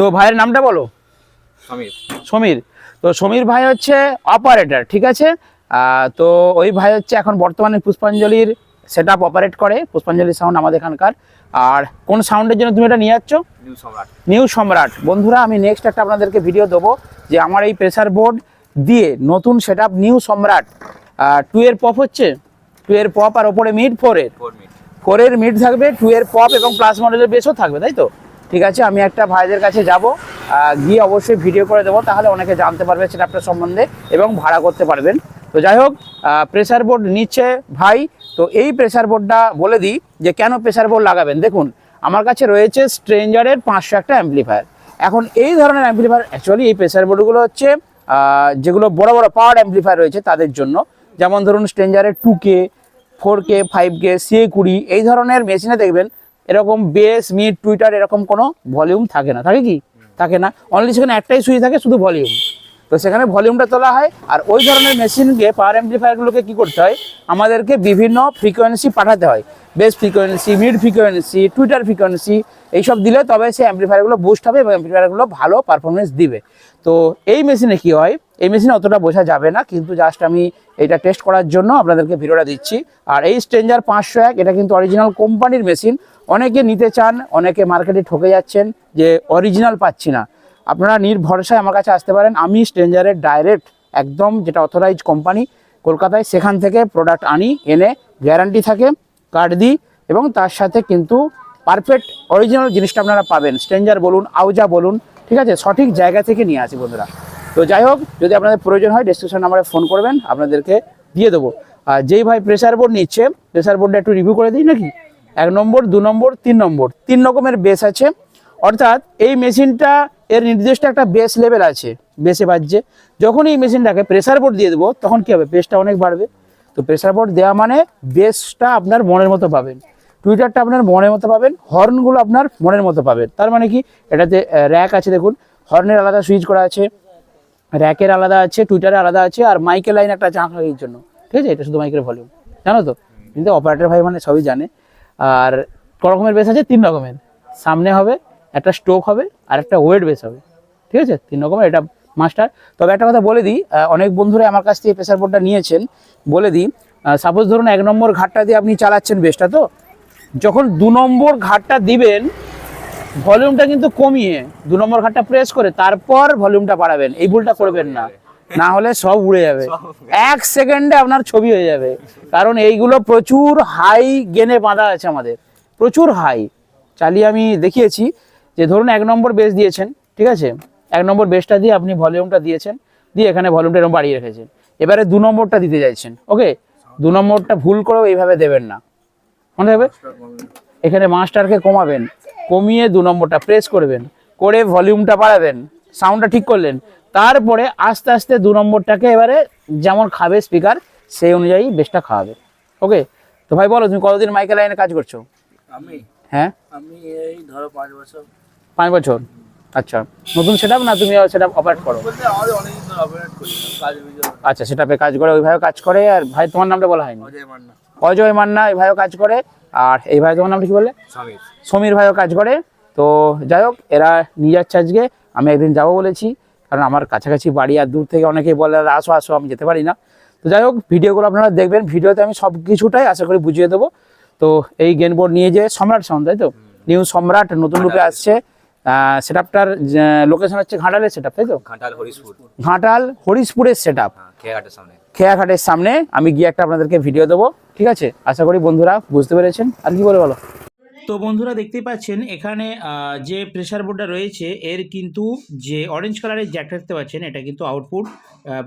তো ভাইয়ের নামটা বলো? সমীর। সমীর। তো সমীর ভাই হচ্ছে অপারেটর ঠিক আছে? তো ওই ভাই হচ্ছে এখন বর্তমানে পুষ্পাঞ্জলির সেট আপ অপারেট করে পুষ্পাঞ্জলি সাউন্ড আমাদের এখানকার। আর কোন সাউন্ডের জন্য তুমি এটা নিয়ে যাচ্ছ? নিউ সম্রাট। নিউ সম্রাট। বন্ধুরা আমি নেক্সট একটা আপনাদেরকে ভিডিও দেবো যে আমার এই প্রেসার বোর্ড দিয়ে নতুন set up new Samrat two এর পপ হচ্ছে? টু এর পপ আর ওপরে মিড ফোরের ফোরের মিড থাকবে টু এর পপ এবং প্লাস মডেলের বেসও থাকবে তাই তো? ঠিক আছে, আমি একটা ভাইদের কাছে যাব গিয়ে অবশ্যই ভিডিও করে দেবো, তাহলে অনেকে জানতে পারবে সেটাপটা সম্বন্ধে এবং ভাড়া করতে পারবেন। তো যাই হোক প্রেসার বোর্ড নিচ্ছে ভাই, তো এই প্রেসার বোর্ডটা বলে দিই যে কেন প্রেসার বোর্ড লাগাবেন। দেখুন, আমার কাছে রয়েছে স্ট্রেঞ্জারের পাঁচশো একটা অ্যাম্পলিফায়ার এখন এই ধরনের অ্যাম্পলিফায়ার অ্যাকচুয়ালি এই প্রেসার বোর্ডগুলো হচ্ছে যেগুলো বড় বড় পাওয়ার অ্যাম্পলিফায়ার রয়েছে তাদের জন্য। যেমন ধরুন স্ট্রেঞ্জারের two K four K five K CA কুড়ি, এই ধরনের মেশিনে দেখবেন এরকম বেস মিড টুইটার এরকম কোনো ভলিউম থাকে না। থাকে কি? থাকে না। অনলি সেখানে একটাই সুইচ থাকে, শুধু ভলিউম তো সেখানে ভলিউমটা তোলা হয়, আর ওই ধরনের মেশিনকে পাওয়ার অ্যাম্পলিফায়ারগুলোকে কী করতে হয়? আমাদেরকে বিভিন্ন ফ্রিকোয়েন্সি পাঠাতে হয়। Bass frequency mid frequency tweeter frequency এইসব দিলে তবে সেই অ্যাম্পলিফায়ারগুলো বুস্ট হবে এবং অ্যাম্পলিফায়ারগুলো ভালো পারফরমেন্স দিবে। তো এই মেশিনে কী হয়? এই মেশিনে অতটা বোঝা যাবে না, কিন্তু জাস্ট আমি এটা টেস্ট করার জন্য আপনাদেরকে ভিডিওটা দিচ্ছি। আর এই স্ট্রেঞ্জার পাঁচশো এক, এটা কিন্তু অরিজিনাল কোম্পানির মেশিন অনেকে নিতে চান, অনেকে মার্কেটে ঠকে যাচ্ছেন যে অরিজিনাল পাচ্ছি না। আপনারা নির্ভরসায় আমার কাছে আসতে পারেন। আমি স্ট্রেঞ্জারের ডাইরেক্ট একদম যেটা অথরাইজ কোম্পানি কলকাতায় সেখান থেকে প্রোডাক্ট আনি, এনে গ্যারান্টি থাকে কার্ড দিই এবং তার সাথে কিন্তু পারফেক্ট অরিজিনাল জিনিসটা আপনারা পাবেন। স্ট্রেঞ্জার বলুন আউজা বলুন, ঠিক আছে? সঠিক জায়গা থেকে নিয়ে আসি বন্ধুরা। তো যাই হোক, যদি আপনাদের প্রয়োজন হয় ডিসক্রিপশন নাম্বারে ফোন করবেন, আপনাদেরকে দিয়ে দেবো। আর যেই ভাই প্রেসার বোর্ড নিচ্ছে প্রেশার বোর্ডটা একটু রিভিউ করে দিই নাকি? এক নম্বর, দু নম্বর, তিন নম্বর। তিন রকমের বেস আছে। অর্থাৎ এই মেশিনটা এর নির্দিষ্ট একটা বেস লেভেল আছে। বেসে বাজছে। যখন এই মেশিনটাকে প্রেসার বোর্ড দিয়ে দেবো, তখন কী হবে? বেসটা অনেক বাড়বে। তো প্রেসার বোর্ড দেওয়া মানে বেসটা আপনার মনের মতো পাবেন। টুইটারটা আপনার মনের মতো পাবেন। হর্নগুলো আপনার মনের মতো পাবেন। তার মানে কি? এটাতে র্যাক আছে দেখুন। হর্নের আলাদা সুইচ করা আছে। র্যাকের আলাদা আছে টুইটারে আলাদা আছে, আর মাইকের লাইন একটা চাঁক এই জন্য। ঠিক আছে? এটা শুধু মাইকের ভলিউম জানো তো? কিন্তু অপারেটর ভাই মানে সবই জানে। আর ক রকমের বেস আছে? তিন রকমের। সামনে হবে, একটা স্টোক হবে, আর একটা ওয়েট বেস হবে। ঠিক আছে? তিন রকমের, এটা মাস্টার তবে একটা কথা বলে দিই অনেক বন্ধুরা আমার কাছ থেকে প্রেসার বোর্ডটা নিয়েছেন। বলে দিই সাপোজ ধরুন এক নম্বর ঘাটটা দিয়ে আপনি চালাচ্ছেন বেসটা তো। যখন দু নম্বর ঘাটটা দিবেন ভলিউমটা কিন্তু কমিয়ে দু নম্বর ঘাটটা প্রেস করে তারপর ভলিউমটা বাড়াবেন। এই ভুলটা করবেন না। না হলে সব উড়ে যাবে। এক সেকেন্ডে আপনার ছবি হয়ে যাবে। কারণ এইগুলো প্রচুর হাই গেনে বাঁধা আছে আমাদের। প্রচুর হাই চালিয়ে আমি দেখিয়েছি যে ধরুন এক নম্বর বেস দিয়েছেন ঠিক আছে? এক নম্বর বেসটা দিয়ে আপনি ভলিউমটা দিয়েছেন দিয়ে এখানে ভলিউমটা এরকম বাড়িয়ে রেখেছেন। এবারে দু নম্বরটা দিতে চাইছেন ওকে দু নম্বরটা ভুল করেও এইভাবে দেবেন না। মনে হবে? এখানে মাস্টারকে কমাবেন। কমিয়ে দু নম্বরটা প্রেস করবেন করে ভলিউমটা বাড়াবেন সাউন্ডটা ঠিক করলেন। তারপরে আস্তে আস্তে দু নম্বরটাকে এবারে যেমন খাবে স্পিকার সেই অনুযায়ী বেশটা খাওয়াবে। ওকে তো ভাই বলো তুমি কতদিন মাইকেল লাইনে কাজ করছ? আমি? হ্যাঁ? আমি এই ধরো পাঁচ বছর। পাঁচ বছর? আচ্ছা। নতুন সেট না তুমি সেটা অপারেট করো? আচ্ছা সেটাপে কাজ করে ওই ভাইও কাজ করে আর ভাই তোমার নামটা বলা হয়নি। অজয় মান্না। অজয় মান্না এই ভাইও কাজ করে আর এই ভাই তোমার নামটা কি বলে সমীর। ভাইও কাজ করে। তো যাই হোক এরা নিয়ে যাচ্ছে আজকে। আমি একদিন যাব বলেছি কারণ আমার কাছাকাছি বাড়ি আর দূর থেকে অনেকেই বলে "দাদা, আসো আসো আমি যেতে পারি না। তো যাই হোক ভিডিওগুলো আপনারা দেখবেন। ভিডিওতে আমি সব কিছুটাই আশা করি বুঝিয়ে দেবো। তো এই গেন বোর্ড নিয়ে যে সম্রাট সাউন্ড তাই তো? নিউ সম্রাট নতুন রূপে আসছে। সেটআপটার লোকেশন হচ্ছে ঘাটালের সেটআপ তাই তো? ঘাটাল হরিশপুর। ঘাটাল হরিশপুরের সেটআপ হ্যাঁ খেয়াঘাটের সামনে। খেয়াঘাটের সামনে আমি গিয়ে একটা আপনাদেরকে ভিডিও দেবো, ঠিক আছে? আশা করি বন্ধুরা বুঝতে পেরেছেন। আর কি বলে বলো? তো বন্ধুরা দেখতেই পাচ্ছেন, এখানে যে প্রেসার বোর্ডটা রয়েছে, এর কিন্তু যে অরেঞ্জ কালারের জ্যাকটা দেখতে পাচ্ছেন, এটা কিন্তু আউটপুট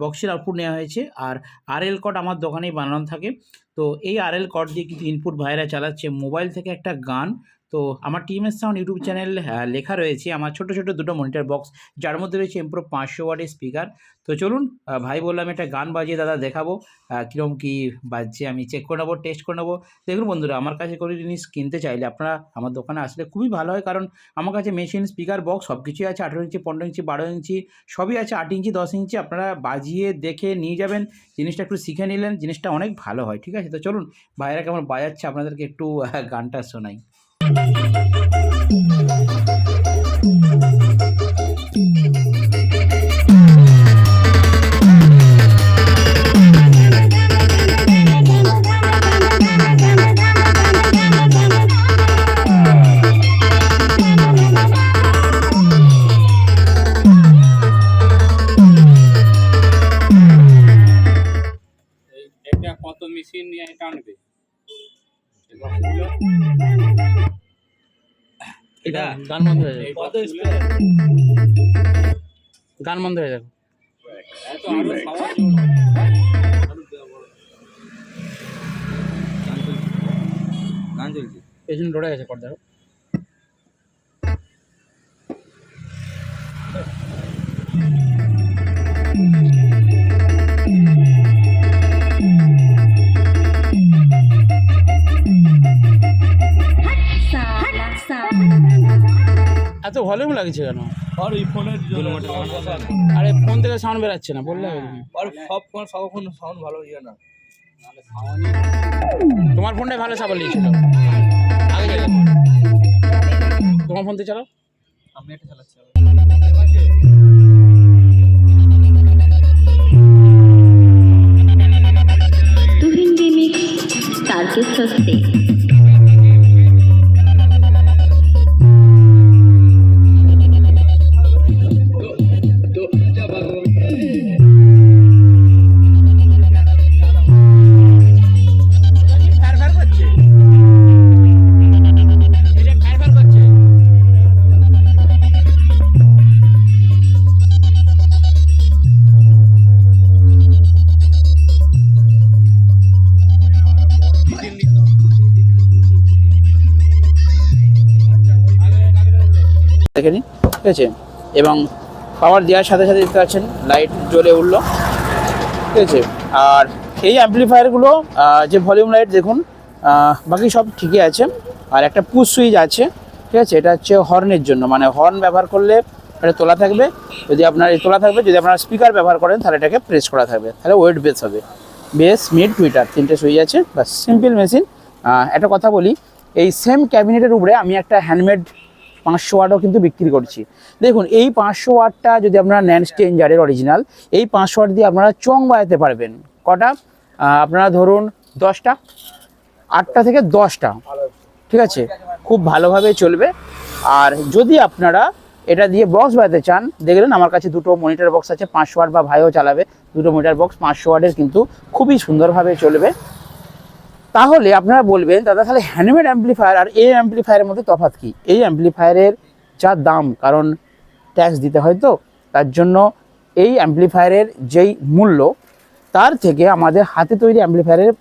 বক্সের আউটপুট নেওয়া হয়েছে। আর আরএল কড আমার দোকানেই বানানো থাকে। তো এই আরএল কড দিয়ে কিন্তু ইনপুট ভাইরা চালাচ্ছে। মোবাইল থেকে একটা গান তো আমার টিএমএস সাউন্ড ইউটিউব চ্যানেল লেখা রয়েছে আমার ছোট ছোট দুটো মনিটর বক্স যার মধ্যে রয়েছে এমপ্রো পাঁচশো ওয়াটের স্পিকার তো চলুন ভাই বললাম একটা গান বাজিয়ে দাদা দেখাবো। কীরকম কী বাজছে আমি চেক করে নেব টেস্ট করে নেব। দেখুন বন্ধুরা, আমার কাছে কোনো জিনিস কিনতে চাইলে আপনারা আমার দোকানে আসলে খুবই ভালো হয়। কারণ আমার কাছে মেশিন স্পিকার বক্স সব কিছুই আছে। আঠেরো ইঞ্চি, পনেরো ইঞ্চি, বারো ইঞ্চি সবই আছে। আট ইঞ্চি, দশ ইঞ্চি আপনারা বাজিয়ে দেখে নিয়ে যাবেন। জিনিসটা একটু শিখে নিলেন, জিনিসটা অনেক ভালো হয়। ঠিক আছে? তো চলুন, ভাইরা কেমন বাজাচ্ছে আপনাদেরকে একটু গানটা শোনাই। কত মেশিন নিয়ে টানবে গান বন্ধ হয়ে যাবে। গান বন্ধ হয়ে যাবে। পেছনে ডোড়া গেছে কর দেখো ভলিউম লাগছে কেন? আর এই ফোনের আরে ফোন থেকে সাউন্ড বেরাচ্ছে না বললে আর সব ফোন সব ফোন সাউন্ড ভালো ইয়ে না। তোমার ফোনটাই ভালো সাবল নিয়েছিল আগে তোমার ফোন থেকে চালাও। আমি এটা চালাচ্ছি। দেখে নিন ঠিক আছে? এবং পাওয়ার দেওয়ার সাথে সাথে দেখতে পাচ্ছেন লাইট জ্বলে উঠল, ঠিক আছে? আর এই অ্যাম্পলিফায়ারগুলো যে ভলিউম লাইট দেখুন বাকি সব ঠিকই আছে। আর একটা পুশ সুইচ আছে, ঠিক আছে? এটা হচ্ছে হর্নের জন্য। মানে হর্ন ব্যবহার করলে এটা তোলা থাকবে। যদি আপনার তোলা থাকবে, যদি আপনার স্পিকার ব্যবহার করেন, তাহলে এটাকে প্রেস করা থাকবে। তাহলে ওয়েট বেস হবে। বেস মিড টুইটার তিনটে সুইচ আছে। বা সিম্পল মেশিন একটা কথা বলি, এই সেম ক্যাবিনেটের উপরে আমি একটা হ্যান্ডমেড পাঁচশো ওয়াটও কিন্তু বিক্রি করছি। দেখুন, এই পাঁচশো ওয়াটটা যদি আপনারা নেন স্টেঞ্জারের অরিজিনাল এই পাঁচশো ওয়াট দিয়ে আপনারা চং বাজাতে পারবেন। কটা? আপনারা ধরুন দশটা, আটটা থেকে দশটা। ঠিক আছে? খুব ভালোভাবে চলবে। আর যদি আপনারা এটা দিয়ে বক্স বাজাতে চান, দেখলেন আমার কাছে দুটো মনিটর বক্স আছে, পাঁচশো ওয়াট বা ভাইও চালাবে। দুটো মনিটর বক্স পাঁচশো ওয়াটের কিন্তু খুবই সুন্দরভাবে চলবে। তাহলে আপনারা বলবেন, দাদা, তাহলে হ্যান্ডমেড অ্যাম্পলিফায়ার আর এই অ্যাম্পলিফায়ারের মধ্যে তফাৎ কি? এই অ্যাম্পলিফায়ারের যা দাম, কারণ ট্যাক্স দিতে হয় তো, তার জন্য এই অ্যাম্পলিফায়ারের যেই মূল্য, তার থেকে আমাদের হাতে তৈরি অ্যাম্পলিফায়ারের